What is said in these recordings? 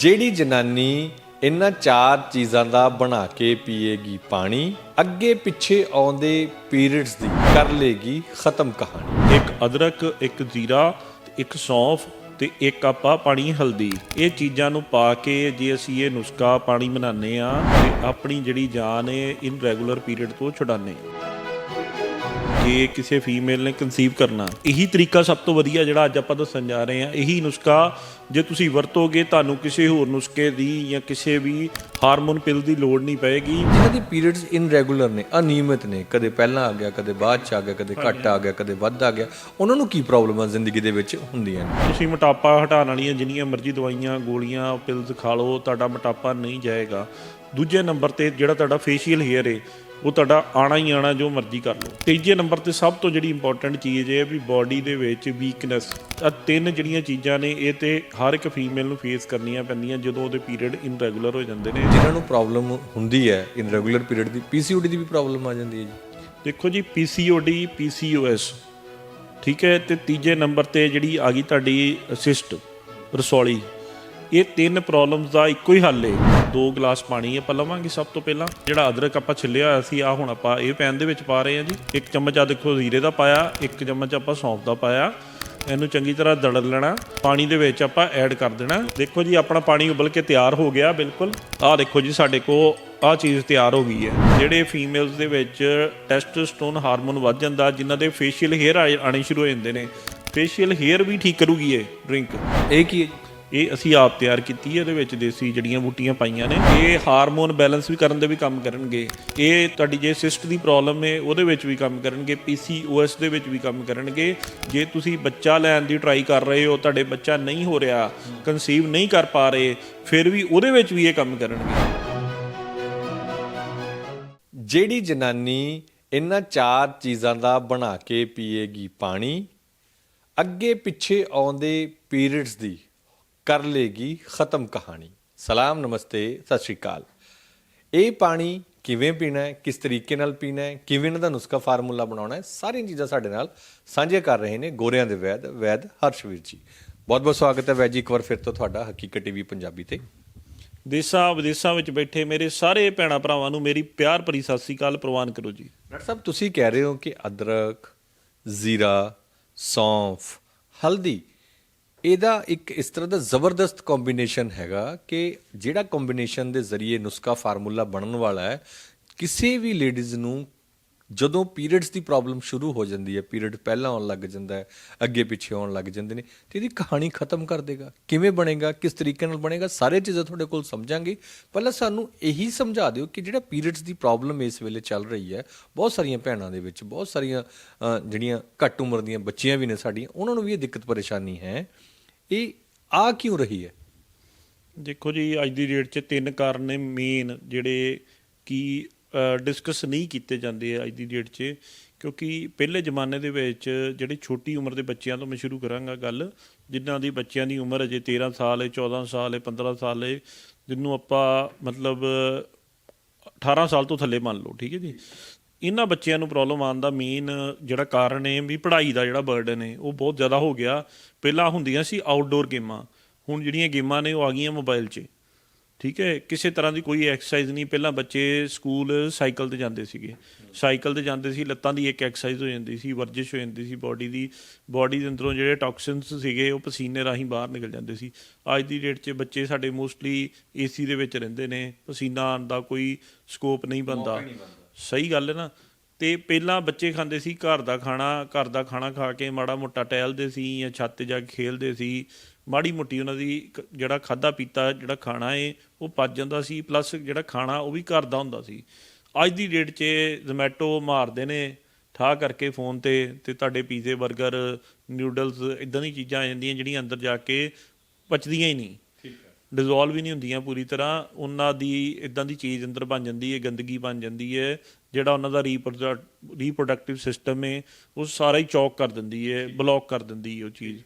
ਜਿਹੜੀ ਜਨਾਨੀ ਇਹਨਾਂ ਚਾਰ ਚੀਜ਼ਾਂ ਦਾ ਬਣਾ ਕੇ ਪੀਏਗੀ ਪਾਣੀ, ਅੱਗੇ ਪਿੱਛੇ ਆਉਂਦੇ ਪੀਰੀਅਡਸ ਦੀ ਕਰ ਲੇਗੀ ਖਤਮ ਕਹਾਣੀ। ਇੱਕ ਅਦਰਕ, ਇੱਕ ਜ਼ੀਰਾ, ਇੱਕ ਸੌਂਫ ਤੇ ਇੱਕ ਆਪਾਂ ਪਾਣੀ, ਹਲਦੀ। ਇਹ ਚੀਜ਼ਾਂ ਨੂੰ ਪਾ ਕੇ ਜੇ ਅਸੀਂ ਇਹ ਨੁਸਖਾ ਪਾਣੀ ਬਣਾਉਂਦੇ ਆ ਤੇ ਆਪਣੀ ਜਿਹੜੀ ਜਾਨ ਹੈ ਇਨ ਰੈਗੂਲਰ ਪੀਰੀਅਡ ਤੋਂ ਛੁਡਾਉਂਦੇ ਹਾਂ। ਜੇ ਕਿਸੇ ਫੀਮੇਲ ਨੇ ਕਨਸੀਵ ਕਰਨਾ। ਇਹੀ ਤਰੀਕਾ ਸਭ ਤੋਂ ਵਧੀਆ ਜਿਹੜਾ ਅੱਜ ਆਪਾਂ ਦੱਸਣ ਜਾ ਰਹੇ ਹਾਂ। ਇਹੀ ਨੁਸਖਾ ਜੇ ਤੁਸੀਂ ਵਰਤੋਗੇ ਤੁਹਾਨੂੰ ਕਿਸੇ ਹੋਰ ਨੁਸਖੇ ਦੀ ਜਾਂ ਕਿਸੇ ਵੀ ਹਾਰਮੋਨ ਪਿਲ ਦੀ ਲੋੜ ਨਹੀਂ ਪਏਗੀ। ਜਿਨ੍ਹਾਂ ਦੀ ਪੀਰੀਅਡਸ ਇਨਰੈਗੂਲਰ ਨੇ ਅਨਿਯਮਿਤ ਨੇ ਕਦੇ ਪਹਿਲਾਂ ਆ ਗਿਆ ਕਦੇ ਬਾਅਦ ਚ ਆ ਗਿਆ ਕਦੇ ਘੱਟ ਆ ਗਿਆ ਕਦੇ ਵੱਧ ਆ ਗਿਆ ਉਹਨਾਂ ਨੂੰ ਕੀ ਪ੍ਰੋਬਲਮਾਂ ਜ਼ਿੰਦਗੀ ਦੇ ਵਿੱਚ ਹੁੰਦੀਆਂ ਨੇ? ਤੁਸੀਂ ਮੋਟਾਪਾ ਹਟਾਉਣ ਵਾਲੀਆਂ ਜਿੰਨੀਆਂ ਮਰਜ਼ੀ ਦਵਾਈਆਂ ਗੋਲੀਆਂ ਪਿਲਸ ਖਾ ਲਓ ਤੁਹਾਡਾ ਮੋਟਾਪਾ ਨਹੀਂ ਜਾਏਗਾ। ਦੂਜੇ ਨੰਬਰ ਤੇ ਜਿਹੜਾ ਤੁਹਾਡਾ ਫੇਸ਼ੀਅਲ ਹੇਅਰ ਹੈ ਉਹ ਤੁਹਾਡਾ ਆਣਾ ਹੀ ਆਣਾ ਜੋ ਮਰਜ਼ੀ ਕਰ ਲਓ। ਤੀਜੇ ਨੰਬਰ ਤੇ ਸਭ ਤੋਂ ਜਿਹੜੀ ਇੰਪੋਰਟੈਂਟ ਚੀਜ਼ ਹੈ ਵੀ ਬਾਡੀ ਦੇ ਵਿੱਚ ਵੀਕਨੈਸ ਆ ਤਿੰਨ ਜਿਹੜੀਆਂ ਚੀਜ਼ਾਂ ਨੇ ਇਹ ਤੇ ਹਰ ਇੱਕ ਫੀਮੇਲ ਨੂੰ ਫੇਸ ਕਰਨੀਆਂ ਪੈਂਦੀਆਂ ਜਦੋਂ ਉਹਦੇ ਪੀਰੀਅਡ ਇਨਰੈਗੂਲਰ ਹੋ ਜਾਂਦੇ ਨੇ। ਜਿਨ੍ਹਾਂ ਨੂੰ ਪ੍ਰੋਬਲਮ ਹੁੰਦੀ ਹੈ ਇਨਰੈਗੂਲਰ ਪੀਰੀਅਡ ਦੀ ਪੀਸੀਓਡੀ ਦੀ ਵੀ ਪ੍ਰੋਬਲਮ ਆ ਜਾਂਦੀ ਹੈ ਜੀ। ਦੇਖੋ ਜੀ PCOD PCOS ਠੀਕ ਹੈ? ਤੇ ਤੀਜੇ ਨੰਬਰ ਤੇ ਜਿਹੜੀ ਆ ਗਈ ਤੁਹਾਡੀ ਅਸਿਸਟ ਰਸੌਲੀ। ਇਹ ਤਿੰਨ ਪ੍ਰੋਬਲਮਸ ਦਾ ਇੱਕੋ ਹੀ ਹੱਲ ਹੈ ਦੋ ਗਲਾਸ ਪਾਣੀ ਆਪਾਂ ਲਵਾਂਗੇ ਸਭ ਤੋਂ ਪਹਿਲਾਂ। ਜਿਹੜਾ ਅਦਰਕ ਆਪਾਂ ਛਿੱਲਿਆ ਹੋਇਆ ਸੀ ਆ ਹੁਣ ਆਪਾਂ ਇਹ ਪੈਨ ਦੇ ਵਿੱਚ ਪਾ ਰਹੇ ਹਾਂ ਜੀ। ਇੱਕ ਚਮਚ ਆ ਦੇਖੋ ਜ਼ੀਰੇ ਦਾ ਪਾਇਆ, ਇੱਕ ਚਮਚ ਆਪਾਂ ਸੌਂਫ ਦਾ ਪਾਇਆ। ਇਹਨੂੰ ਚੰਗੀ ਤਰ੍ਹਾਂ ਦੜੜ ਲੈਣਾ, ਪਾਣੀ ਦੇ ਵਿੱਚ ਆਪਾਂ ਐਡ ਕਰ ਦੇਣਾ। ਦੇਖੋ ਜੀ, ਆਪਣਾ ਪਾਣੀ ਉਬਲ ਕੇ ਤਿਆਰ ਹੋ ਗਿਆ ਬਿਲਕੁਲ। ਆਹ ਦੇਖੋ ਜੀ, ਸਾਡੇ ਕੋ ਆਹ ਚੀਜ਼ ਤਿਆਰ ਹੋ ਗਈ ਹੈ। ਜਿਹੜੇ ਫੀਮੇਲਸ ਦੇ ਵਿੱਚ ਟੈਸਟੋਸਟੋਨ ਹਾਰਮੋਨ ਵੱਧ ਜਾਂਦਾ, ਜਿਨ੍ਹਾਂ ਦੇ ਫੇਸ਼ੀਅਲ ਹੇਅਰ ਆਣੇ ਸ਼ੁਰੂ ਹੋ ਜਾਂਦੇ ਨੇ। ਫੇਸ਼ੀਅਲ ਹੇਅਰ ਵੀ ਠੀਕ ਕਰੂਗੀ ਇਹ ਡਰਿੰਕ ਇਹ ਕੀ ਹੈ? ਇਹ ਅਸੀਂ ਆਪ ਤਿਆਰ ਕੀਤੀ ਹੈ, ਇਹਦੇ ਵਿੱਚ ਦੇਸੀ ਜੜੀਆਂ ਬੂਟੀਆਂ ਪਾਈਆਂ ਨੇ, ਇਹ ਹਾਰਮੋਨ ਬੈਲੈਂਸ ਵੀ ਕਰਨ ਦੇ ਵੀ ਕੰਮ ਕਰਨਗੇ। ਇਹ ਤੁਹਾਡੀ ਜੇ ਸਿਸਟ ਦੀ ਪ੍ਰੋਬਲਮ ਹੈ, ਉਹਦੇ ਵਿੱਚ ਵੀ ਕੰਮ ਕਰਨਗੇ ਪੀਸੀਓਐਸ ਦੇ ਵਿੱਚ ਵੀ ਕੰਮ ਕਰਨਗੇ। ਜੇ ਤੁਸੀਂ ਬੱਚਾ ਲੈਣ ਦੀ ਟਰਾਈ ਕਰ ਰਹੇ ਹੋ, ਤੁਹਾਡੇ ਬੱਚਾ ਨਹੀਂ ਹੋ ਰਿਹਾ ਕਨਸੀਵ ਨਹੀਂ ਕਰ ਪਾ ਰਹੇ, ਫਿਰ ਵੀ ਉਹਦੇ ਵਿੱਚ ਵੀ ਇਹ ਕੰਮ ਕਰਨਗੇ। ਜਿਹੜੀ ਜਨਾਨੀ ਇਹਨਾਂ ਚਾਰ ਚੀਜ਼ਾਂ ਦਾ ਬਣਾ ਕੇ ਪੀਏਗੀ ਪਾਣੀ, ਅੱਗੇ ਪਿੱਛੇ ਆਉਂਦੇ ਪੀਰੀਅਡਸ ਦੀ ਕਰ ਲੇਗੀ ਖਤਮ ਕਹਾਣੀ। ਸਲਾਮ ਨਮਸਤੇ ਸਤਿ ਸ਼੍ਰੀ ਅਕਾਲ। ਇਹ ਪਾਣੀ ਕਿਵੇਂ ਪੀਣਾ ਹੈ ਕਿਸ ਤਰੀਕੇ ਨਾਲ ਪੀਣਾ ਹੈ ਕਿਵੇਂ ਇਹਨਾਂ ਦਾ ਨੁਸਖਾ ਫਾਰਮੂਲਾ ਬਣਾਉਣਾ ਹੈ ਸਾਰੀਆਂ ਚੀਜ਼ਾਂ ਸਾਡੇ ਨਾਲ ਸਾਂਝੇ ਕਰ ਰਹੇ ਨੇ ਗੋਰਿਆਂ ਦੇ ਵੈਦ ਵੈਦ ਹਰਸ਼ਵੀਰ ਜੀ। ਬਹੁਤ ਬਹੁਤ ਸਵਾਗਤ ਹੈ ਵੈਦ ਜੀ ਇੱਕ ਵਾਰ ਫਿਰ ਤੋਂ ਤੁਹਾਡਾ ਹਕੀਕਤ ਟੀਵੀ ਪੰਜਾਬੀ ਤੇ। ਦੇਸਾਂ ਵਿਦੇਸਾਂ ਵਿੱਚ ਬੈਠੇ ਮੇਰੇ ਸਾਰੇ ਭੈਣਾ ਭਰਾਵਾਂ ਨੂੰ ਮੇਰੀ ਪਿਆਰ ਭਰੀ ਸਤਿ ਸ੍ਰੀ ਅਕਾਲ ਪ੍ਰਵਾਨ ਕਰੋ ਜੀ। ਡਾਕਟਰ ਸਾਹਿਬ ਤੁਸੀਂ ਕਹਿ ਰਹੇ ਹੋ ਕਿ ਅਦਰਕ ਜ਼ੀਰਾ ਸੌਂਫ ਹਲਦੀ ਇਹਦਾ ਇੱਕ ਇਸ ਤਰ੍ਹਾਂ ਦਾ ਜ਼ਬਰਦਸਤ ਕੰਬੀਨੇਸ਼ਨ ਹੈਗਾ ਕਿ ਜਿਹੜਾ ਕੰਬੀਨੇਸ਼ਨ ਦੇ ਜ਼ਰੀਏ ਨੁਸਖਾ ਫਾਰਮੂਲਾ ਬਣਨ ਵਾਲਾ ਹੈ, ਕਿਸੇ ਵੀ ਲੇਡੀਜ਼ ਨੂੰ ਜਦੋਂ ਪੀਰੀਅਡਸ ਦੀ ਪ੍ਰੋਬਲਮ ਸ਼ੁਰੂ ਹੋ ਜਾਂਦੀ ਹੈ ਪੀਰੀਅਡ ਪਹਿਲਾਂ ਆਉਣ ਲੱਗ ਜਾਂਦਾ ਹੈ, ਅੱਗੇ ਪਿੱਛੇ ਆਉਣ ਲੱਗ ਜਾਂਦੇ ਨੇ, ਤੇ ਇਹਦੀ ਕਹਾਣੀ ਖਤਮ ਕਰ ਦੇਗਾ। ਕਿਵੇਂ ਬਣੇਗਾ, ਕਿਸ ਤਰੀਕੇ ਨਾਲ ਬਣੇਗਾ, ਸਾਰੇ ਚੀਜ਼ਾਂ ਤੁਹਾਡੇ ਕੋਲ ਸਮਝਾਂਗੇ। ਪਹਿਲਾਂ ਸਾਨੂੰ ਇਹੀ ਸਮਝਾ ਦਿਓ ਕਿ ਜਿਹੜਾ ਪੀਰੀਅਡਸ ਦੀ ਪ੍ਰੋਬਲਮ ਇਸ ਵੇਲੇ ਚੱਲ ਰਹੀ ਹੈ, ਬਹੁਤ ਸਾਰੀਆਂ ਭੈਣਾਂ ਦੇ ਵਿੱਚ, ਬਹੁਤ ਸਾਰੀਆਂ ਜਿਹੜੀਆਂ ਘੱਟ ਉਮਰ ਦੀਆਂ ਬੱਚੀਆਂ ਵੀ ਨੇ ਸਾਡੀਆਂ, ਉਹਨਾਂ ਨੂੰ ਵੀ ਇਹ ਦਿੱਕਤ ਪਰੇਸ਼ਾਨੀ ਹੈ। ਇਹ ਆ ਕਿਉਂ ਰਹੀ ਹੈ? ਦੇਖੋ ਜੀ, ਅੱਜ ਦੀ ਡੇਟ 'ਚ ਤਿੰਨ ਕਾਰਨ ਨੇ ਮੇਨ ਜਿਹੜੇ ਕਿ ਡਿਸਕਸ ਨਹੀਂ ਕੀਤੇ ਜਾਂਦੇ ਅੱਜ ਦੀ ਡੇਟ 'ਚ, ਕਿਉਂਕਿ ਪਹਿਲੇ ਜ਼ਮਾਨੇ ਦੇ ਵਿੱਚ ਜਿਹੜੇ ਛੋਟੀ ਉਮਰ ਦੇ ਬੱਚਿਆਂ ਤੋਂ ਮੈਂ ਸ਼ੁਰੂ ਕਰਾਂਗਾ ਗੱਲ, ਜਿਨ੍ਹਾਂ ਦੀ ਬੱਚਿਆਂ ਦੀ ਉਮਰ ਅਜੇ 13 ਸਾਲ ਹੈ 14 ਸਾਲ ਹੈ 15 ਸਾਲ ਹੈ, ਜਿਹਨੂੰ ਆਪਾਂ ਮਤਲਬ 18 ਸਾਲ ਤੋਂ ਥੱਲੇ ਮੰਨ ਲਓ, ਠੀਕ ਹੈ ਜੀ। ਇਹਨਾਂ ਬੱਚਿਆਂ ਨੂੰ ਪ੍ਰੋਬਲਮ ਆਉਣ ਦਾ ਮੇਨ ਜਿਹੜਾ ਕਾਰਨ ਹੈ ਵੀ ਪੜ੍ਹਾਈ ਦਾ ਜਿਹੜਾ ਬਰਡਨ ਹੈ ਉਹ ਬਹੁਤ ਜ਼ਿਆਦਾ ਹੋ ਗਿਆ। ਪਹਿਲਾਂ ਹੁੰਦੀਆਂ ਸੀ ਆਊਟਡੋਰ ਗੇਮਾਂ, ਹੁਣ ਜਿਹੜੀਆਂ ਗੇਮਾਂ ਨੇ ਉਹ ਆ ਗਈਆਂ ਮੋਬਾਈਲ 'ਚ। ਠੀਕ ਹੈ, ਕਿਸੇ ਤਰ੍ਹਾਂ ਦੀ ਕੋਈ ਐਕਸਰਸਾਈਜ਼ ਨਹੀਂ, ਪਹਿਲਾਂ ਬੱਚੇ ਸਕੂਲ ਸਾਈਕਲ ਤੇ ਜਾਂਦੇ ਸੀਗੇ। ਸਾਈਕਲ ਤੇ ਜਾਂਦੇ ਸੀ, ਲੱਤਾਂ ਦੀ ਇੱਕ ਐਕਸਰਸਾਈਜ਼ ਹੋ ਜਾਂਦੀ ਸੀ, ਵਰਜਿਸ਼ ਹੋ ਜਾਂਦੀ ਸੀ ਬਾਡੀ ਦੀ ਬਾਡੀ ਦੇ ਅੰਦਰੋਂ ਜਿਹੜੇ ਟੌਕਸਿਨਸ ਸੀਗੇ, ਉਹ ਪਸੀਨੇ ਰਾਹੀਂ ਬਾਹਰ ਨਿਕਲ ਜਾਂਦੇ ਸੀ। ਅੱਜ ਦੀ ਡੇਟ 'ਚ ਬੱਚੇ ਸਾਡੇ ਮੋਸਟਲੀ ਏਸੀ ਦੇ ਵਿੱਚ ਰਹਿੰਦੇ ਨੇ, ਪਸੀਨਾ ਆਉਣ ਦਾ ਕੋਈ ਸਕੋਪ ਨਹੀਂ ਬਣਦਾ। ਸਹੀ ਗੱਲ ਹੈ ਨਾ। ਤੇ ਪਹਿਲਾਂ ਬੱਚੇ ਖਾਂਦੇ ਸੀ ਘਰ ਦਾ ਖਾਣਾ, ਘਰ ਦਾ ਖਾਣਾ ਖਾ ਕੇ ਮਾੜਾ ਮੋਟਾ ਟਹਿਲਦੇ ਸੀ ਜਾਂ ਛੱਤ ਤੇ ਜਾ ਕੇ ਖੇਲਦੇ ਸੀ। ਮਾੜੀ ਮੋਟੀ ਉਹਨਾਂ ਦੀ ਕ- ਜਿਹੜਾ ਖਾਦਾ ਪੀਤਾ, ਜਿਹੜਾ ਖਾਣਾ ਏ, ਉਹ ਪਚ ਜਾਂਦਾ ਸੀ। ਪਲੱਸ ਜਿਹੜਾ ਖਾਣਾ ਉਹ ਵੀ ਘਰ ਦਾ ਹੁੰਦਾ ਸੀ। ਅੱਜ ਦੀ ਡੇਟ 'ਚ ਜ਼ੋਮੈਟੋ ਮਾਰਦੇ ਨੇ ਠਾ ਕਰਕੇ ਫੋਨ ਤੇ ਤੇ ਤੁਹਾਡੇ ਪੀਜ਼ੇ 버ਗਰ ਨਿਊਡਲਸ ਇਦਾਂ ਦੀ ਚੀਜ਼ਾਂ ਆ ਜਾਂਦੀਆਂ ਜਿਹੜੀਆਂ ਅੰਦਰ ਜਾ ਕੇ ਪਚਦੀਆਂ ਹੀ ਨਹੀਂ। ਡਿਸੋਲਵ ਹੀ ਨਹੀਂ ਹੁੰਦੀਆਂ ਪੂਰੀ ਤਰ੍ਹਾਂ। ਉਹਨਾਂ ਦੀ ਇਦਾਂ ਦੀ ਚੀਜ਼ ਅੰਦਰ ਬਣ ਜਾਂਦੀ ਹੈ, ਗੰਦਗੀ ਬਣ ਜਾਂਦੀ ਹੈ, ਜਿਹੜਾ ਉਹਨਾਂ ਦਾ ਰੀਪਰੋਡਕਟਿਵ ਸਿਸਟਮ ਹੈ, ਉਹ ਸਾਰਾ ਹੀ ਚੌਕ ਕਰ ਦਿੰਦੀ ਹੈ ਬਲੌਕ ਕਰ ਦਿੰਦੀ ਹੈ ਉਹ ਚੀਜ਼।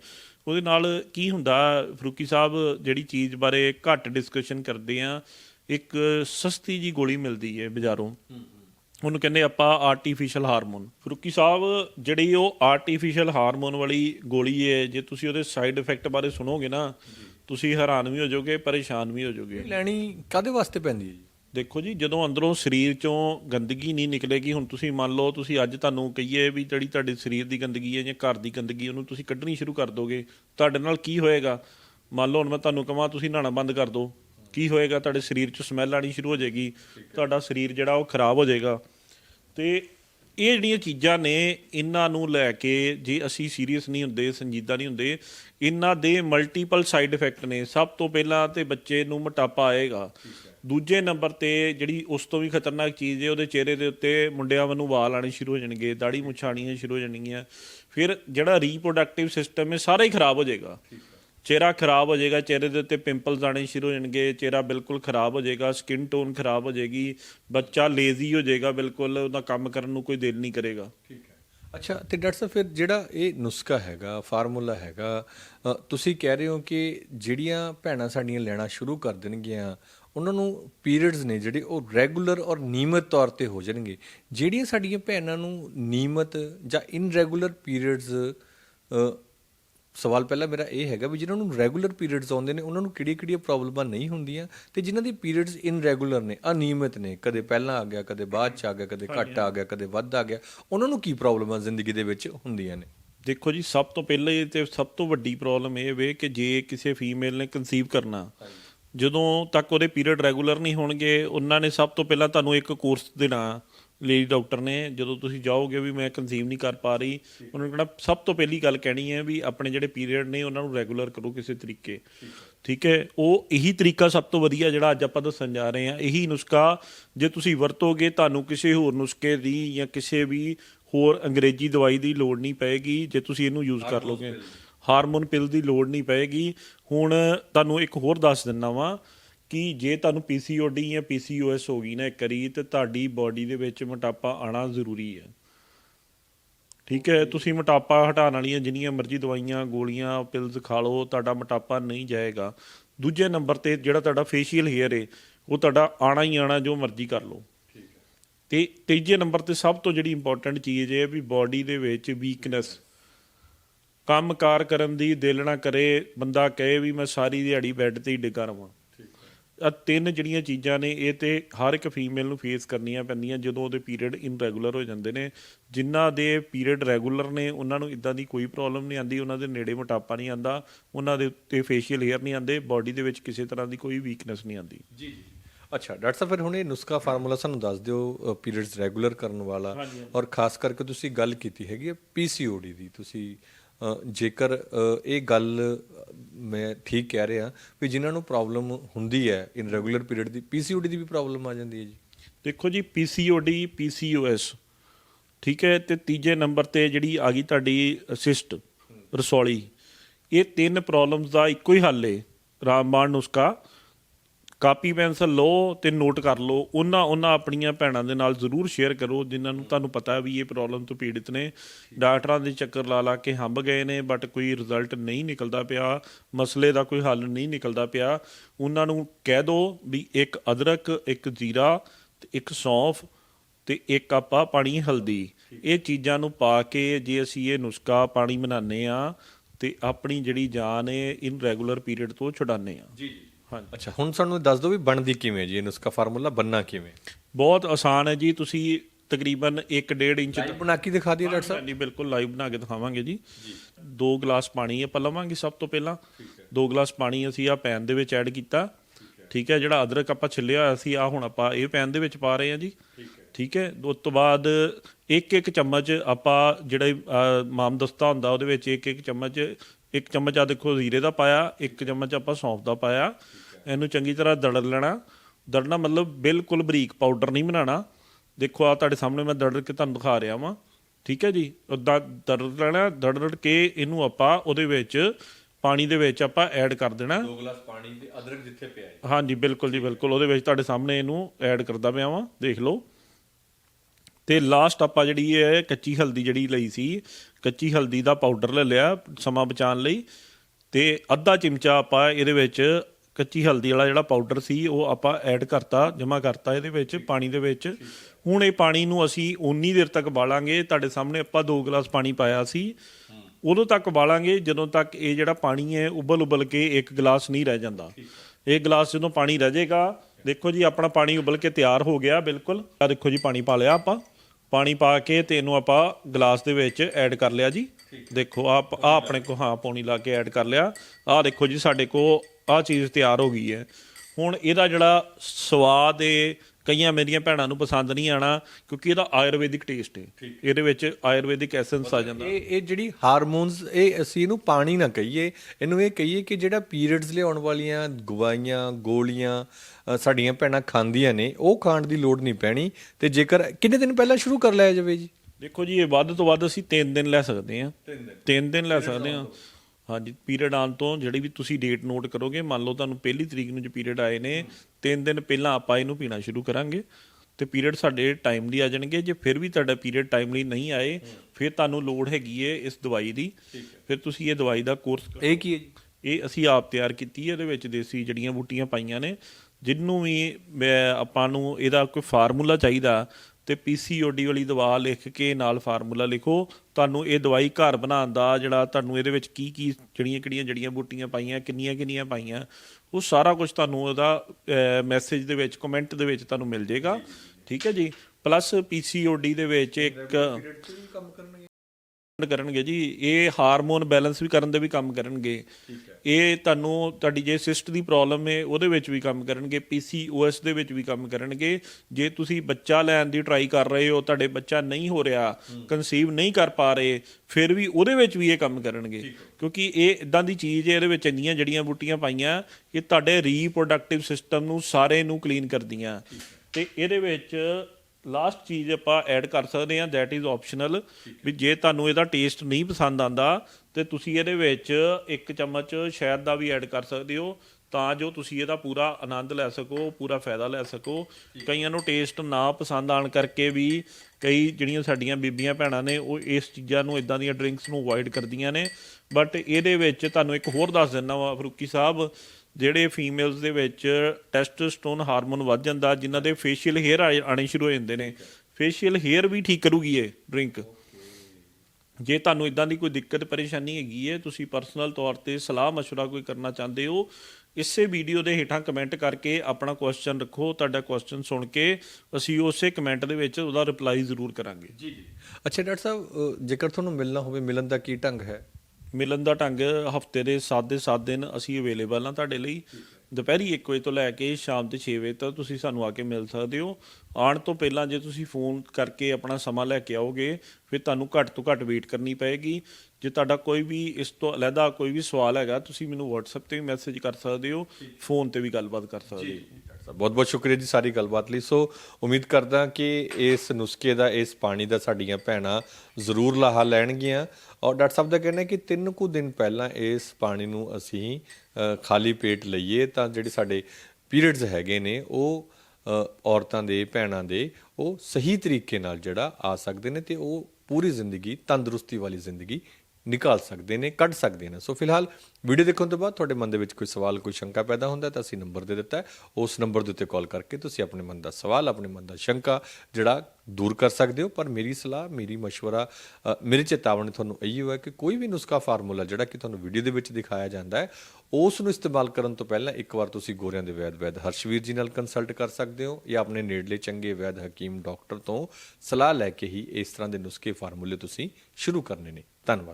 ਉਹਦੇ ਨਾਲ ਕੀ ਹੁੰਦਾ, ਫਰੂਕੀ ਸਾਹਿਬ, ਜਿਹੜੀ ਚੀਜ਼ ਬਾਰੇ ਘੱਟ ਡਿਸਕਸ਼ਨ ਕਰਦੇ ਆ ਇੱਕ ਸਸਤੀ ਜੀ ਗੋਲੀ ਮਿਲਦੀ ਹੈ ਬਾਜ਼ਾਰੋਂ। ਉਹਨੂੰ ਕਹਿੰਦੇ ਆਪਾਂ ਆਰਟੀਫੀਸ਼ੀਅਲ ਹਾਰਮੋਨ ਫਰੂਕੀ ਸਾਹਿਬ, ਜਿਹੜੀ ਉਹ ਆਰਟੀਫੀਸ਼ੀਅਲ ਹਾਰਮੋਨ ਵਾਲੀ ਗੋਲੀ ਹੈ, ਜੇ ਤੁਸੀਂ ਉਹਦੇ ਸਾਈਡ ਇਫੈਕਟ ਬਾਰੇ ਸੁਣੋਗੇ ਨਾ ਤੁਸੀਂ ਹੈਰਾਨ ਵੀ ਹੋ ਜਾਓਗੇ ਪਰੇਸ਼ਾਨ ਵੀ ਹੋ ਜਾਓਗੇ। ਲੈਣੀ ਕਾਦੇ ਵਾਸਤੇ ਪੈਂਦੀ ਹੈ ਜੀ? ਦੇਖੋ ਜੀ ਜਦੋਂ ਅੰਦਰੋਂ ਸਰੀਰ ਚੋਂ ਗੰਦਗੀ ਨਹੀਂ ਨਿਕਲੇਗੀ ਹੁਣ ਤੁਸੀਂ ਮੰਨ ਲਓ ਤੁਸੀਂ ਅੱਜ ਤੁਹਾਨੂੰ ਕਹੀਏ ਵੀ ਜਿਹੜੀ ਤੁਹਾਡੇ ਸਰੀਰ ਦੀ ਗੰਦਗੀ ਹੈ ਜਾਂ ਘਰ ਦੀ ਗੰਦਗੀ ਉਹਨੂੰ ਤੁਸੀਂ ਕੱਢਣੀ ਸ਼ੁਰੂ ਕਰ ਦੋਗੇ। ਤੁਹਾਡੇ ਨਾਲ ਕੀ ਹੋਏਗਾ? ਮੰਨ ਲਓ ਹੁਣ ਮੈਂ ਤੁਹਾਨੂੰ ਕਹਾਂ ਤੁਸੀਂ ਨਹਾਣਾ ਬੰਦ ਕਰ ਦਿਓ ਕੀ ਹੋਏਗਾ? ਤੁਹਾਡੇ ਸਰੀਰ 'ਚ ਸਮੈਲ ਆਣੀ ਸ਼ੁਰੂ ਹੋ ਜਾਏਗੀ। ਤੁਹਾਡਾ ਸਰੀਰ ਜਿਹੜਾ ਉਹ ਖਰਾਬ ਹੋ ਜਾਏਗਾ। ਤੇ ਇਹ ਜਿਹੜੀਆਂ ਚੀਜ਼ਾਂ ਨੇ, ਇਹਨਾਂ ਨੂੰ ਲੈ ਕੇ ਜੇ ਅਸੀਂ ਸੀਰੀਅਸ ਨਹੀਂ ਹੁੰਦੇ, ਸੰਜੀਦਾ ਨਹੀਂ ਹੁੰਦੇ, ਇਹਨਾਂ ਦੇ ਮਲਟੀਪਲ ਸਾਈਡ ਇਫੈਕਟ ਨੇ। ਸਭ ਤੋਂ ਪਹਿਲਾਂ ਤੇ ਬੱਚੇ ਨੂੰ ਮੋਟਾਪਾ ਆਏਗਾ। ਦੂਜੇ ਨੰਬਰ ਤੇ ਜਿਹੜੀ ਉਸ ਤੋਂ ਵੀ ਖਤਰਨਾਕ ਚੀਜ਼ ਹੈ, ਉਹਦੇ ਚਿਹਰੇ ਦੇ ਉੱਤੇ ਮੁੰਡਿਆਂ ਵੱਲੋਂ ਵਾਲ ਆਣੇ ਸ਼ੁਰੂ ਹੋ ਜਾਣਗੇ ਦਾੜੀ ਮੁੱਛਾਂ ਆਉਣੀਆਂ ਸ਼ੁਰੂ ਹੋ ਜਾਣਗੀਆਂ। ਫਿਰ ਜਿਹੜਾ ਰੀਪਰੋਡਕਟਿਵ ਸਿਸਟਮ ਹੈ, ਸਾਰਾ ਹੀ ਖਰਾਬ ਹੋ ਜਾਏਗਾ। ਚਿਹਰਾ ਖਰਾਬ ਹੋ ਜਾਏਗਾ, ਚਿਹਰੇ ਦੇ ਉੱਤੇ ਪਿੰਪਲਸ ਆਣੇ ਸ਼ੁਰੂ ਹੋ ਜਾਣਗੇ, ਚਿਹਰਾ ਬਿਲਕੁਲ ਖਰਾਬ ਹੋ ਜਾਏਗਾ ਸਕਿਨ ਟੋਨ ਖਰਾਬ ਹੋ ਜਾਏਗੀ, ਬੱਚਾ ਲੇਜ਼ੀ ਹੋ ਜਾਏਗਾ ਬਿਲਕੁਲ, ਉਹਦਾ ਕੰਮ ਕਰਨ ਨੂੰ ਕੋਈ ਦਿਲ ਨਹੀਂ ਕਰੇਗਾ। ਠੀਕ ਹੈ। ਅੱਛਾ, ਤੇ ਡਾਕਟਰ ਸਾਹਿਬ, ਫਿਰ ਜਿਹੜਾ ਇਹ ਨੁਸਖਾ ਹੈਗਾ, ਫਾਰਮੂਲਾ ਹੈਗਾ ਤੁਸੀਂ ਕਹਿ ਰਹੇ ਹੋ ਕਿ ਜਿਹੜੀਆਂ ਭੈਣਾਂ ਸਾਡੀਆਂ ਲੈਣਾ ਸ਼ੁਰੂ ਕਰ ਦੇਣਗੀਆਂ, ਉਹਨਾਂ ਨੂੰ ਪੀਰੀਅਡਸ ਨੇ ਜਿਹੜੇ ਉਹ ਰੈਗੂਲਰ ਔਰ ਨਿਯਮਤ ਤੌਰ ਤੇ ਹੋ ਜਾਣਗੇ। ਜਿਹੜੀਆਂ ਸਾਡੀਆਂ ਭੈਣਾਂ ਨੂੰ ਨਿਯਮਿਤ ਜਾਂ ਇਨਰੈਗੂਲਰ ਪੀਰੀਅਡਸ ਸਵਾਲ ਪਹਿਲਾ ਮੇਰਾ ਇਹ ਹੈਗਾ ਵੀ ਜਿਨ੍ਹਾਂ ਨੂੰ ਰੈਗੂਲਰ ਪੀਰੀਅਡਸ ਆਉਂਦੇ ਨੇ ਉਹਨਾਂ ਨੂੰ ਕਿਹੜੀਆਂ-ਕਿਹੜੀਆਂ ਪ੍ਰੋਬਲਮਾਂ ਨਹੀਂ ਹੁੰਦੀਆਂ ਤੇ ਜਿਨ੍ਹਾਂ ਦੀ ਪੀਰੀਅਡਸ ਇਨਰੈਗੂਲਰ ਨੇ ਅਨਿਯਮਿਤ ਨੇ ਕਦੇ ਪਹਿਲਾਂ ਆ ਗਿਆ ਕਦੇ ਬਾਅਦ ਚ ਆ ਗਿਆ ਕਦੇ ਘੱਟ ਆ ਗਿਆ ਕਦੇ ਵੱਧ ਆ ਗਿਆ ਉਹਨਾਂ ਨੂੰ ਕੀ ਪ੍ਰੋਬਲਮਾਂ ਜ਼ਿੰਦਗੀ ਦੇ ਵਿੱਚ ਹੁੰਦੀਆਂ ਨੇ? ਦੇਖੋ ਜੀ ਸਭ ਤੋਂ ਪਹਿਲੇ ਤੇ ਸਭ ਤੋਂ ਵੱਡੀ ਪ੍ਰੋਬਲਮ ਇਹ ਵੇ ਕਿ ਜੇ ਕਿਸੇ ਫੀਮੇਲ ਨੇ ਕਨਸੀਵ ਕਰਨਾ ਜਦੋਂ ਤੱਕ ਉਹਦੇ ਪੀਰੀਅਡ ਰੈਗੂਲਰ ਨਹੀਂ ਹੋਣਗੇ ਉਹਨਾਂ ਨੇ ਸਭ ਤੋਂ ਪਹਿਲਾਂ ਤੁਹਾਨੂੰ ਇੱਕ ਕੋਰਸ ਦੇਣਾ ਲੇਡੀ ਡਾਕਟਰ ਨੇ ਜਦੋਂ ਤੁਸੀਂ ਜਾਓਗੇ ਵੀ ਮੈਂ ਕਨਸੀਵ ਨਹੀਂ ਕਰ ਪਾ ਰਹੀ ਉਹਨਾਂ ਨੇ ਕਹਿਣਾ ਸਭ ਤੋਂ ਪਹਿਲੀ ਗੱਲ ਕਹਿਣੀ ਹੈ ਵੀ ਆਪਣੇ ਜਿਹੜੇ ਪੀਰੀਅਡ ਨੇ ਉਹਨਾਂ ਨੂੰ ਰੈਗੂਲਰ ਕਰੋ ਕਿਸੇ ਤਰੀਕੇ। ਠੀਕ। ਹੈ? ਉਹ ਇਹੀ ਤਰੀਕਾ ਸਭ ਤੋਂ ਵਧੀਆ ਜਿਹੜਾ ਅੱਜ ਆਪਾਂ ਦੱਸਣ ਜਾ ਰਹੇ ਹਾਂ। ਇਹੀ ਨੁਸਖਾ ਜੇ ਤੁਸੀਂ ਵਰਤੋਗੇ ਤੁਹਾਨੂੰ ਕਿਸੇ ਹੋਰ ਨੁਸਖੇ ਦੀ ਜਾਂ ਕਿਸੇ ਵੀ ਹੋਰ ਅੰਗਰੇਜ਼ੀ ਦਵਾਈ ਦੀ ਲੋੜ ਨਹੀਂ ਪਏਗੀ ਜੇ ਤੁਸੀਂ ਇਹਨੂੰ ਯੂਜ਼ ਕਰ ਲੋਗੇ। ਹਾਰਮੋਨ ਪਿਲ ਦੀ ਲੋੜ ਨਹੀਂ ਪਏਗੀ। ਹੁਣ ਤੁਹਾਨੂੰ ਇੱਕ ਹੋਰ ਦੱਸ ਦਿੰਨਾ ਵਾਂ ਕਿ ਜੇ ਤੁਹਾਨੂੰ ਪੀਸੀਓਡੀ ਜਾਂ ਪੀਸੀਓਐਸ ਹੋ ਗਈ ਨਾ ਇੱਕ ਵਾਰੀ ਤੇ ਤੁਹਾਡੀ ਬਾਡੀ ਦੇ ਵਿੱਚ ਮੋਟਾਪਾ ਆਣਾ ਜ਼ਰੂਰੀ ਹੈ। ਠੀਕ ਹੈ? ਤੁਸੀਂ ਮੋਟਾਪਾ ਹਟਾਉਣ ਵਾਲੀਆਂ ਜਿੰਨੀਆਂ ਮਰਜ਼ੀ ਦਵਾਈਆਂ ਗੋਲੀਆਂ ਪਿਲਸ ਖਾ ਲਓ ਤੁਹਾਡਾ ਮੋਟਾਪਾ ਨਹੀਂ ਜਾਏਗਾ। ਦੂਜੇ ਨੰਬਰ ਤੇ ਜਿਹੜਾ ਤੁਹਾਡਾ ਫੇਸ਼ੀਅਲ ਹੇਅਰ ਹੈ ਉਹ ਤੁਹਾਡਾ ਆਣਾ ਹੀ ਆਣਾ ਜੋ ਮਰਜ਼ੀ ਕਰ ਲਓ। ਤੇ ਤੀਜੇ ਨੰਬਰ ਤੇ ਸਭ ਤੋਂ ਜਿਹੜੀ ਇੰਪੋਰਟੈਂਟ ਚੀਜ਼ ਇਹ ਹੈ ਵੀ ਬਾਡੀ ਦੇ ਵਿੱਚ ਵੀਕਨੈਸ ਕੰਮਕਾਰ ਕਰਨ ਦੀ ਦਿਲ ਨਾ ਕਰੇ ਬੰਦਾ ਕਹੇ ਵੀ ਮੈਂ ਸਾਰੀ ਦਿਹਾੜੀ ਬੈੱਡ ਤੇ ਹੀ ਡਿੱਗਾ ਰਵਾਂ। ਆ ਤਿੰਨ ਜਿਹੜੀਆਂ ਚੀਜ਼ਾਂ ਨੇ ਇਹ ਤੇ ਹਰ ਇੱਕ ਫੀਮੇਲ ਨੂੰ ਫੇਸ ਕਰਨੀਆਂ ਪੈਂਦੀਆਂ ਜਦੋਂ ਉਹਦੇ ਪੀਰੀਅਡ ਇਨਰੈਗੂਲਰ ਹੋ ਜਾਂਦੇ ਨੇ। ਜਿਨ੍ਹਾਂ ਦੇ ਪੀਰੀਅਡ ਰੈਗੂਲਰ ਨੇ ਉਹਨਾਂ ਨੂੰ ਇਦਾਂ ਦੀ ਕੋਈ ਪ੍ਰੋਬਲਮ ਨਹੀਂ ਆਂਦੀ ਉਹਨਾਂ ਦੇ ਨੇੜੇ ਮੋਟਾਪਾ ਨਹੀਂ ਆਂਦਾ ਉਹਨਾਂ ਦੇ ਉੱਤੇ ਫੇਸ਼ੀਅਲ ਹੇਅਰ ਨਹੀਂ ਆਂਦੇ ਬਾਡੀ ਦੇ ਵਿੱਚ ਕਿਸੇ ਤਰ੍ਹਾਂ ਦੀ ਕੋਈ ਵੀਕਨੈਸ ਨਹੀਂ ਆਂਦੀ। ਜੀ ਜੀ। ਅੱਛਾ ਡਾਕਟਰ ਸਾਹਿਬ ਫਿਰ ਹੁਣ ਇਹ ਨੁਸਖਾ ਫਾਰਮੂਲਾ ਸਾਨੂੰ ਦੱਸ ਦਿਓ ਪੀਰੀਅਡਸ ਰੈਗੂਲਰ ਕਰਨ ਵਾਲਾ। ਔਰ ਖਾਸ ਕਰਕੇ ਤੁਸੀਂ ਗੱਲ ਕੀਤੀ ਹੈਗੀ ਹੈ ਪੀਸੀਓਡੀ ਦੀ ਤੁਸੀਂ ਜੇਕਰ ਇਹ ਗੱਲ ਮੈਂ ਠੀਕ ਕਹਿ ਰਿਹਾ ਵੀ ਜਿਨ੍ਹਾਂ ਨੂੰ ਪ੍ਰੋਬਲਮ ਹੁੰਦੀ ਹੈ ਇਨ ਰੈਗੂਲਰ ਪੀਰੀਅਡ ਦੀ ਪੀਸੀਓਡੀ ਦੀ ਵੀ ਪ੍ਰੋਬਲਮ ਆ ਜਾਂਦੀ ਹੈ ਜੀ। ਦੇਖੋ ਜੀ ਪੀਸੀਓਡੀ ਪੀਸੀਓਐਸ ਠੀਕ ਹੈ, ਤੇ ਤੀਜੇ ਨੰਬਰ ਤੇ ਜਿਹੜੀ ਆ ਗਈ ਤੁਹਾਡੀ ਸਿਸਟ ਰਸੌਲੀ, ਇਹ ਤਿੰਨ ਪ੍ਰੋਬਲਮਸ ਦਾ ਇੱਕੋ ਹੀ ਹੱਲ ਏ ਰਾਮਬਾਣ ਨੁਸਖਾ ਕਾਪੀ, ਪੈਨਸਲ ਲਓ ਤੇ ਨੋਟ ਕਰ ਲਓ। ਉਹਨਾਂ ਉਹਨਾਂ ਆਪਣੀਆਂ ਭੈਣਾਂ ਦੇ ਨਾਲ ਜ਼ਰੂਰ ਸ਼ੇਅਰ ਕਰੋ, ਜਿਨ੍ਹਾਂ ਨੂੰ ਤੁਹਾਨੂੰ ਪਤਾ ਵੀ ਇਹ ਪ੍ਰੋਬਲਮ ਤੋਂ ਪੀੜਿਤ ਨੇ। ਡਾਕਟਰਾਂ ਦੇ ਚੱਕਰ ਲਾ ਲਾ ਕੇ ਹੰਬ ਗਏ ਨੇ ਬਟ ਕੋਈ ਰਿਜ਼ਲਟ ਨਹੀਂ ਨਿਕਲਦਾ ਪਿਆ। ਮਸਲੇ ਦਾ ਕੋਈ ਹੱਲ ਨਹੀਂ ਨਿਕਲਦਾ ਪਿਆ। ਉਹਨਾਂ ਨੂੰ ਕਹਿ ਦਿਓ ਵੀ ਇੱਕ ਅਦਰਕ, ਇੱਕ ਜੀਰਾ, ਤੇ ਇੱਕ ਸੌਂਫ, ਤੇ ਇੱਕ ਆਪਾਂ ਪਾਣੀ ਹਲਦੀ। ਇਹ ਚੀਜ਼ਾਂ ਨੂੰ ਪਾ ਕੇ ਜੇ ਅਸੀਂ ਇਹ ਨੁਸਖਾ ਪਾਣੀ ਬਣਾਉਂਦੇ ਆ ਤੇ ਆਪਣੀ ਜਿਹੜੀ ਜਾਨ ਹੈ ਇਨ ਰੈਗੂਲਰ ਪੀਰੀਅਡ ਤੋਂ ਛੁਡਾਉਂਦੇ ਆ ਜੀ ਜੀ। ਅੱਛਾ ਹੁਣ ਸਾਨੂੰ ਦੱਸ ਦਿਓ ਵੀ ਬਣਦੀ ਕਿਵੇਂ ਜੀ ਇਹ ਨੁਸਖਾ ਫਾਰਮੂਲਾ ਬੰਨਾ ਕਿਵੇਂ? ਬਹੁਤ ਆਸਾਨ ਹੈ ਜੀ ਤੁਸੀਂ ਤਕਰੀਬਨ 1.5 ਇੰਚ ਲਾਈਵ ਬਣਾ ਕੇ ਦਿਖਾ ਦਈਏ ਡਾਕਟਰ ਸਾਹਿਬ ਜੀ ਬਿਲਕੁਲ ਲਾਈਵ ਬਣਾ ਕੇ ਦਿਖਾਵਾਂਗੇ ਜੀ। ਦੋ ਗਲਾਸ ਪਾਣੀ ਆਪਾਂ ਲਵਾਂਗੇ ਸਭ ਤੋਂ ਪਹਿਲਾਂ। ਦੋ ਗਲਾਸ ਪਾਣੀ ਅਸੀਂ ਆ ਪੈਨ ਦੇ ਵਿੱਚ ਐਡ ਕੀਤਾ। ਠੀਕ ਹੈ। ਜਿਹੜਾ ਅਦਰਕ ਆਪਾਂ ਛਿੱਲਿਆ ਹੋਇਆ ਸੀ ਆ ਹੁਣ ਆਪਾਂ ਇਹ ਪੈਨ ਦੇ ਵਿੱਚ ਪਾ ਰਹੇ ਹਾਂ ਜੀ। ਠੀਕ ਹੈ। ਉਸ ਤੋਂ ਬਾਅਦ ਇੱਕ ਇੱਕ ਚਮਚ ਆਪਾਂ ਜਿਹੜਾ ਮਾਮਦਸਤਾ ਹੁੰਦਾ ਉਹਦੇ ਵਿੱਚ ਇੱਕ ਇੱਕ ਚਮਚ ਇੱਕ ਚਮਚ ਆ ਦੇਖੋ ਜ਼ੀਰੇ ਦਾ ਪਾਇਆ ਇੱਕ ਚਮਚ ਆਪਾਂ ਸੌਂਫ ਦਾ ਪਾਇਆ। ਇਹਨੂੰ ਚੰਗੀ ਤਰ੍ਹਾਂ ਦੜ ਲੈਣਾ। ਦੜਨਾ ਮਤਲਬ ਬਿਲਕੁਲ ਬਰੀਕ ਪਾਊਡਰ ਨਹੀਂ ਬਣਾਉਣਾ। ਦੇਖੋ ਆ ਤੁਹਾਡੇ ਸਾਹਮਣੇ ਮੈਂ ਦੜ ਕੇ ਤੁਹਾਨੂੰ ਦਿਖਾ ਰਿਹਾ ਵਾਂ। ਠੀਕ ਹੈ ਜੀ? ਉਦਾਂ ਦੜ ਲੈਣਾ ਦੜ ਦੜ ਕੇ ਇਹਨੂੰ ਆਪਾਂ ਉਹਦੇ ਵਿੱਚ ਪਾਣੀ ਦੇ ਵਿੱਚ ਆਪਾਂ ਐਡ ਕਰ ਦੇਣਾ। ਦੋ ਗਲਾਸ ਪਾਣੀ ਤੇ ਅਦਰਕ ਜਿੱਥੇ ਪਿਆ ਹੈ। ਹਾਂਜੀ ਬਿਲਕੁਲ ਜੀ ਬਿਲਕੁਲ। ਉਹਦੇ ਵਿੱਚ ਤੁਹਾਡੇ ਸਾਹਮਣੇ ਇਹਨੂੰ ਐਡ ਕਰਦਾ ਪਿਆ ਵਾਂ। ਦੇਖ ਲਓ। ਤੇ ਲਾਸਟ ਆਪਾਂ ਜਿਹੜੀ ਇਹ ਹੈ ਕੱਚੀ ਹਲਦੀ ਜਿਹੜੀ ਲਈ ਸੀ ਕੱਚੀ ਹਲਦੀ ਦਾ ਪਾਊਡਰ ਲੈ ਲਿਆ ਸਮਾਂ ਬਚਾਉਣ ਲਈ ਤੇ ਅੱਧਾ ਚਮਚਾ ਆਪਾਂ ਇਹਦੇ ਵਿੱਚ ਕੱਚੀ ਹਲਦੀ ਵਾਲਾ ਜਿਹੜਾ ਪਾਊਡਰ ਸੀ ਉਹ ਆਪਾਂ ਐਡ ਕਰਤਾ ਜਮਾ ਕਰਤਾ ਇਹਦੇ ਵਿੱਚ ਪਾਣੀ ਦੇ ਵਿੱਚ। ਹੁਣ ਇਹ ਪਾਣੀ ਨੂੰ ਅਸੀਂ ਉਨੀ ਦੇਰ ਤੱਕ ਬਾਲਾਂਗੇ ਤੁਹਾਡੇ ਸਾਹਮਣੇ ਆਪਾਂ 2 ਗਲਾਸ ਪਾਣੀ ਪਾਇਆ ਸੀ। ਉਦੋਂ ਤੱਕ ਵਾਲਾਂਗੇ ਜਦੋਂ ਤੱਕ ਇਹ ਜਿਹੜਾ ਪਾਣੀ ਹੈ ਉਬਲ ਉਬਲ ਕੇ ਇੱਕ ਗਲਾਸ ਨਹੀਂ ਰਹਿ ਜਾਂਦਾ। ਇਹ ਗਲਾਸ ਜਦੋਂ ਪਾਣੀ ਰਹਿ ਜਾਏਗਾ ਦੇਖੋ ਜੀ ਆਪਣਾ ਪਾਣੀ ਉਬਲ ਕੇ ਤਿਆਰ ਹੋ ਗਿਆ ਬਿਲਕੁਲ। ਆ ਦੇਖੋ ਜੀ ਪਾਣੀ ਪਾ ਲਿਆ ਆਪਾਂ। ਪਾਣੀ ਪਾ ਕੇ ਤੇ ਇਹਨੂੰ ਆਪਾਂ ਗਲਾਸ ਦੇ ਵਿੱਚ ਐਡ ਕਰ ਲਿਆ ਜੀ। ਦੇਖੋ ਆ ਆ ਆਪਣੇ ਕੋ ਹਾਂ ਪੌਣੀ ਲਾ ਕੇ ਐਡ ਕਰ ਲਿਆ। ਆ ਦੇਖੋ ਜੀ ਸਾਡੇ ਕੋ ਆ ਚੀਜ਼ ਤਿਆਰ ਹੋ ਗਈ ਹੈ। ਹੁਣ ਇਹਦਾ ਜਿਹੜਾ ਸਵਾਦ ਏ ਕਈਆਂ ਮੇਰੀਆਂ ਭੈਣਾਂ ਨੂੰ ਪਸੰਦ ਨਹੀਂ ਆਣਾ ਕਿਉਂਕਿ ਇਹਦਾ ਆਯੁਰਵੈਦਿਕ ਟੇਸਟ ਹੈ। ਇਹਦੇ ਵਿੱਚ ਆਯੁਰਵੈਦਿਕ ਐਸੈਂਸ ਆ ਜਾਂਦਾ। ਇਹ ਇਹ ਜਿਹੜੀ ਹਾਰਮੋਨਸ ਇਹ ਅਸੀਂ ਇਹਨੂੰ ਪਾਣੀ ਨਾ ਕਹੀਏ। ਇਹਨੂੰ ਇਹ ਕਹੀਏ ਕਿ ਜਿਹੜਾ ਪੀਰੀਅਡਸ ਲਿਆਉਣ ਵਾਲੀਆਂ ਗਵਾਈਆਂ ਗੋਲੀਆਂ ਸਾਡੀਆਂ ਭੈਣਾਂ ਖਾਂਦੀਆਂ ਨੇ ਉਹ ਖਾਣ ਦੀ ਲੋੜ ਨਹੀਂ ਪੈਣੀ। ਤੇ ਜੇਕਰ ਕਿੰਨੇ ਦਿਨ ਪਹਿਲਾਂ ਸ਼ੁਰੂ ਕਰ ਲਿਆ ਜਾਵੇ ਜੀ? ਦੇਖੋ ਜੀ ਇਹ ਵੱਧ ਤੋਂ ਵੱਧ ਅਸੀਂ 3 ਦਿਨ ਲੈ ਸਕਦੇ ਹਾਂ। 3 ਦਿਨ। ਲੈ ਸਕਦੇ ਹਾਂ। ਹਾਂਜੀ ਪੀਰੀਅਡ ਆਉਣ ਤੋਂ ਜਿਹੜੀ ਵੀ ਤੁਸੀਂ ਡੇਟ ਨੋਟ ਕਰੋਗੇ ਮੰਨ ਲਓ ਤੁਹਾਨੂੰ ਪਹਿਲੀ ਤਰੀਕ ਨੂੰ ਜੇ ਪੀਰੀਅਡ ਆਏ ਨੇ 3 ਦਿਨ ਪਹਿਲਾਂ ਆਪਾਂ ਇਹਨੂੰ ਪੀਣਾ ਸ਼ੁਰੂ ਕਰਾਂਗੇ। ਤੇ ਪੀਰੀਅਡ ਸਾਡੇ ਟਾਈਮਲੀ ਆ ਜਾਣਗੇ ਜੇ ਫਿਰ ਵੀ ਤੁਹਾਡਾ ਪੀਰੀਅਡ ਟਾਈਮਲੀ ਨਹੀਂ ਆਏ ਫਿਰ ਤੁਹਾਨੂੰ ਲੋੜ ਹੈਗੀ ਏ ਇਸ ਦਵਾਈ ਦੀ। ਫਿਰ ਤੁਸੀਂ ਇਹ ਦਵਾਈ ਦਾ ਕੋਰਸ ਇਹ ਕੀ ਹੈ ਜੀ? ਇਹ ਅਸੀਂ ਆਪ ਤਿਆਰ ਕੀਤੀ ਹੈ ਇਹਦੇ ਵਿੱਚ ਦੇਸੀ ਜੜੀਆਂ ਬੂਟੀਆਂ ਪਾਈਆਂ ਨੇ। ਜਿੰਨੂੰ ਵੀ ਆਪਾਂ ਨੂੰ ਇਹਦਾ ਕੋਈ ਫਾਰਮੂਲਾ ਚਾਹੀਦਾ ਤੇ ਪੀਸੀਓਡੀ ਵਾਲੀ ਦਵਾ ਲਿਖ ਕੇ ਨਾਲ ਫਾਰਮੂਲਾ ਲਿਖੋ। ਤੁਹਾਨੂੰ ਇਹ ਦਵਾਈ ਘਰ ਬਣਾਉਣ ਦਾ ਜਿਹੜਾ ਤੁਹਾਨੂੰ ਇਹਦੇ ਵਿੱਚ ਕੀ ਕੀ ਜਿਹੜੀਆਂ ਕਿਹੜੀਆਂ ਜੜੀਆਂ ਬੂਟੀਆਂ ਪਾਈਆਂ, ਕਿੰਨੀਆਂ ਕਿੰਨੀਆਂ ਪਾਈਆਂ, ਉਹ ਸਾਰਾ ਕੁਝ ਤੁਹਾਨੂੰ ਉਹਦਾ ਮੈਸੇਜ ਦੇ ਵਿੱਚ ਕਮੈਂਟ ਦੇ ਵਿੱਚ ਤੁਹਾਨੂੰ ਮਿਲ ਜਾਏਗਾ ਠੀਕ ਹੈ ਜੀ? ਪਲੱਸ ਪੀਸੀਓਡੀ ਦੇ ਵਿੱਚ ਇੱਕ ਕਰਨਗੇ ਜੀ ਇਹ ਹਾਰਮੋਨ ਬੈਲੈਂਸ ਵੀ ਕਰਨ ਦੇ ਵੀ ਕੰਮ ਕਰਨਗੇ। ਇਹ ਤੁਹਾਨੂੰ ਤੁਹਾਡੀ ਜੇ ਸਿਸਟ ਦੀ ਪ੍ਰੋਬਲਮ ਹੈ ਉਹਦੇ ਵਿੱਚ ਵੀ ਕੰਮ ਕਰਨਗੇ ਪੀਸੀਓਐਸ ਦੇ ਵਿੱਚ ਵੀ ਕੰਮ ਕਰਨਗੇ। ਜੇ ਤੁਸੀਂ ਬੱਚਾ ਲੈਣ ਦੀ ਟਰਾਈ ਕਰ ਰਹੇ ਹੋ ਤੁਹਾਡੇ ਬੱਚਾ ਨਹੀਂ ਹੋ ਰਿਹਾ ਕਨਸੀਵ ਨਹੀਂ ਕਰ ਪਾ ਰਹੇ ਫਿਰ ਵੀ ਉਹਦੇ ਵਿੱਚ ਵੀ ਇਹ ਕੰਮ ਕਰਨਗੇ। ਕਿਉਂਕਿ ਇਹ ਇਦਾਂ ਦੀ ਚੀਜ਼ ਹੈ ਇਹਦੇ ਵਿੱਚ ਇੰਨੀਆਂ ਜੜੀਆਂ ਬੂਟੀਆਂ ਪਾਈਆਂ ਇਹ ਤੁਹਾਡੇ ਰੀਪਰੋਡਕਟਿਵ ਸਿਸਟਮ ਨੂੰ ਸਾਰੇ ਨੂੰ ਕਲੀਨ ਕਰਦੀਆਂ। ਤੇ ਇਹਦੇ ਵਿੱਚ ਲਾਸਟ ਚੀਜ਼ ਆਪਾਂ ਐਡ ਕਰ ਸਕਦੇ ਹਾਂ ਥੈਟ ਇਜ਼ ਆਪਸ਼ਨਲ ਵੀ ਜੇ ਤੁਹਾਨੂੰ ਇਹਦਾ ਟੇਸਟ ਨਹੀਂ ਪਸੰਦ ਆਂਦਾ ਤੇ ਤੁਸੀਂ ਇਹਦੇ ਵਿੱਚ ਇੱਕ ਚਮਚ ਸ਼ਹਿਦ ਦਾ ਵੀ ਐਡ ਕਰ ਸਕਦੇ ਹੋ ਤਾਂ ਜੋ ਤੁਸੀਂ ਇਹਦਾ ਪੂਰਾ ਆਨੰਦ ਲੈ ਸਕੋ ਪੂਰਾ ਫਾਇਦਾ ਲੈ ਸਕੋ। ਕਈਆਂ ਨੂੰ ਟੇਸਟ ਨਾ ਪਸੰਦ ਆਣ ਕਰਕੇ ਵੀ ਕਈ ਜਿਹੜੀਆਂ ਸਾਡੀਆਂ ਬੀਬੀਆਂ ਭੈਣਾਂ ਨੇ ਉਹ ਇਸ ਚੀਜ਼ਾਂ ਨੂੰ ਇਦਾਂ ਦੀਆਂ ਡਰਿੰਕਸ ਨੂੰ ਅਵੋਇਡ ਕਰਦੀਆਂ ਨੇ। ਬਟ ਇਹਦੇ ਵਿੱਚ ਤੁਹਾਨੂੰ ਇੱਕ ਹੋਰ ਦੱਸ ਦਿੰਦਾ ਵਾ ਫਰੂਕੀ ਸਾਹਿਬ ਜਿਹੜੇ ਫੀਮੇਲਸ ਦੇ ਵਿੱਚ ਟੈਸਟੋਸਟੋਨ ਹਾਰਮੋਨ ਵੱਧ ਜਾਂਦਾ ਜਿਨ੍ਹਾਂ ਦੇ ਫੇਸ਼ੀਅਲ ਹੇਅਰ ਆਣੇ ਸ਼ੁਰੂ ਹੋ ਜਾਂਦੇ ਨੇ ਫੇਸ਼ੀਅਲ ਹੇਅਰ ਵੀ ਠੀਕ ਕਰੂਗੀ ਇਹ ਡਰਿੰਕ ਜੇ ਤੁਹਾਨੂੰ ਇਦਾਂ ਦੀ ਕੋਈ ਦਿੱਕਤ ਪਰੇਸ਼ਾਨੀ ਹੈਗੀ ਹੈ ਤੁਸੀਂ ਪਰਸਨਲ ਤੌਰ ਤੇ ਸਲਾਹ مشورہ ਕੋਈ ਕਰਨਾ ਚਾਹੁੰਦੇ ਹੋ ਇਸੇ ਵੀਡੀਓ ਦੇ ਹੇਠਾਂ ਕਮੈਂਟ ਕਰਕੇ ਆਪਣਾ ਕੁਐਸਚਨ ਰੱਖੋ ਤੁਹਾਡਾ ਕੁਐਸਚਨ ਸੁਣ ਕੇ ਅਸੀਂ ਉਸੇ ਕਮੈਂਟ ਦੇ ਵਿੱਚ ਉਹਦਾ ਰਿਪਲਾਈ ਜ਼ਰੂਰ ਕਰਾਂਗੇ ਜੀ ਜੀ ਅੱਛਾ ਡਾਕਟਰ ਸਾਹਿਬ ਅ, ਜੇਕਰ ਤੁਹਾਨੂੰ ਮਿਲਣਾ ਹੋਵੇ ਮਿਲਣ ਦਾ ਕੀ ਢੰਗ ਹੈ ਮਿਲਣ ਦਾ ਢੰਗ ਹਫ਼ਤੇ ਦੇ 7 ਦੇ 7 ਦਿਨ ਅਸੀਂ ਅਵੇਲੇਬਲ ਹਾਂ ਤੁਹਾਡੇ ਲਈ। ਦੁਪਹਿਰੀ 1 ਵਜੇ ਤੋਂ ਲੈ ਕੇ ਸ਼ਾਮ ਦੇ 6 ਵਜੇ ਤੱਕ ਤੁਸੀਂ ਸਾਨੂੰ ਆ ਕੇ ਮਿਲ ਸਕਦੇ ਹੋ। ਆਉਣ ਤੋਂ ਪਹਿਲਾਂ ਜੇ ਤੁਸੀਂ ਫੋਨ ਕਰਕੇ ਆਪਣਾ ਸਮਾਂ ਲੈ ਕੇ ਆਓਗੇ ਫਿਰ ਤੁਹਾਨੂੰ ਘੱਟ ਤੋਂ ਘੱਟ ਵੇਟ ਕਰਨੀ ਪਏਗੀ। ਜੇ ਤੁਹਾਡਾ ਕੋਈ ਵੀ ਇਸ ਤੋਂ ਅਲੱਗਾ ਕੋਈ ਵੀ ਸਵਾਲ ਹੈਗਾ ਤੁਸੀਂ ਮੈਨੂੰ WhatsApp ਤੇ ਵੀ ਮੈਸੇਜ ਕਰ ਸਕਦੇ ਹੋ ਫੋਨ ਤੇ ਵੀ ਗੱਲਬਾਤ ਕਰ ਸਕਦੇ ਹੋ। ਬਹੁਤ ਬਹੁਤ ਸ਼ੁਕਰੀਆ ਜੀ ਸਾਰੀ ਗੱਲਬਾਤ ਲਈ। ਸੋ ਉਮੀਦ ਕਰਦਾ ਕਿ ਇਸ ਨੁਸਖੇ ਦਾ, ਇਸ ਪਾਣੀ ਦਾ ਸਾਡੀਆਂ ਭੈਣਾਂ ਜ਼ਰੂਰ ਲਾਹਾ ਲੈਣਗੀਆਂ। ਔਰ ਡਾਕਟਰ ਸਾਹਿਬ ਦਾ ਕਹਿਣਾ ਹੈ ਕਿ ਤਿੰਨ ਕੁ ਦਿਨ ਪਹਿਲਾਂ ਇਸ ਪਾਣੀ ਨੂੰ ਅਸੀਂ ਖਾਲੀ ਪੇਟ ਲਈਏ ਤਾਂ ਜਿਹੜੇ ਸਾਡੇ ਪੀਰੀਅਡਸ ਹੈਗੇ ਨੇ, ਉਹ ਔਰਤਾਂ ਦੇ, ਭੈਣਾਂ ਦੇ, ਉਹ ਸਹੀ ਤਰੀਕੇ ਨਾਲ ਜਿਹੜਾ ਆ ਸਕਦੇ ਨੇ ਤੇ ਉਹ ਪੂਰੀ ਜ਼ਿੰਦਗੀ, ਤੰਦਰੁਸਤੀ ਵਾਲੀ ਜ਼ਿੰਦਗੀ ਨਿਕਾਲ ਸਕਦੇ ਨੇ, ਕੱਢ ਸਕਦੇ ਨੇ। ਸੋ ਫਿਲਹਾਲ ਵੀਡੀਓ ਦੇਖਣ ਤੋਂ ਬਾਅਦ ਤੁਹਾਡੇ ਮਨ ਦੇ ਵਿੱਚ ਕੋਈ ਸਵਾਲ, ਕੋਈ ਸ਼ੰਕਾ ਪੈਦਾ ਹੁੰਦਾ ਤਾਂ ਅਸੀਂ ਨੰਬਰ ਦੇ ਦਿੱਤਾ ਉਸ ਨੰਬਰ ਦੇ ਉੱਤੇ ਕਾਲ ਕਰਕੇ ਤੁਸੀਂ ਆਪਣੇ ਮਨ ਦਾ ਸਵਾਲ, ਆਪਣੇ ਮਨ ਦਾ ਸ਼ੰਕਾ ਜਿਹੜਾ ਦੂਰ ਕਰ ਸਕਦੇ ਹੋ। ਪਰ ਮੇਰੀ ਸਲਾਹ, ਮੇਰੀ ਮਸ਼ਵਰਾ ਮੇਰੀ ਚੇਤਾਵਨੀ ਤੁਹਾਨੂੰ ਇਹੀ ਹੋਇਆ ਕਿ ਕੋਈ ਵੀ ਨੁਸਖਾ ਫਾਰਮੂਲਾ ਜਿਹੜਾ ਕਿ ਤੁਹਾਨੂੰ ਵੀਡੀਓ ਦੇ ਵਿੱਚ ਦਿਖਾਇਆ ਜਾਂਦਾ ਹੈ, ਉਸ ਨੂੰ ਇਸਤੇਮਾਲ ਕਰਨ ਤੋਂ ਪਹਿਲਾਂ ਇੱਕ ਵਾਰ ਤੁਸੀਂ ਗੋਰਿਆਂ ਦੇ ਵੈਦ ਵੈਦ ਹਰਸ਼ਵੀਰ ਜੀ ਨਾਲ ਕੰਸਲਟ ਕਰ ਸਕਦੇ ਹੋ ਜਾਂ ਆਪਣੇ ਨੇੜਲੇ ਚੰਗੇ ਵੈਦ ਹਕੀਮ ਡਾਕਟਰ ਤੋਂ ਸਲਾਹ ਲੈ ਕੇ ਹੀ ਇਸ ਤਰ੍ਹਾਂ ਦੇ ਨੁਸਖੇ ਫਾਰਮੂਲੇ ਤੁਸੀਂ ਸ਼ੁਰੂ ਕਰਨੇ ਨੇ। ਧੰਨਵਾਦ।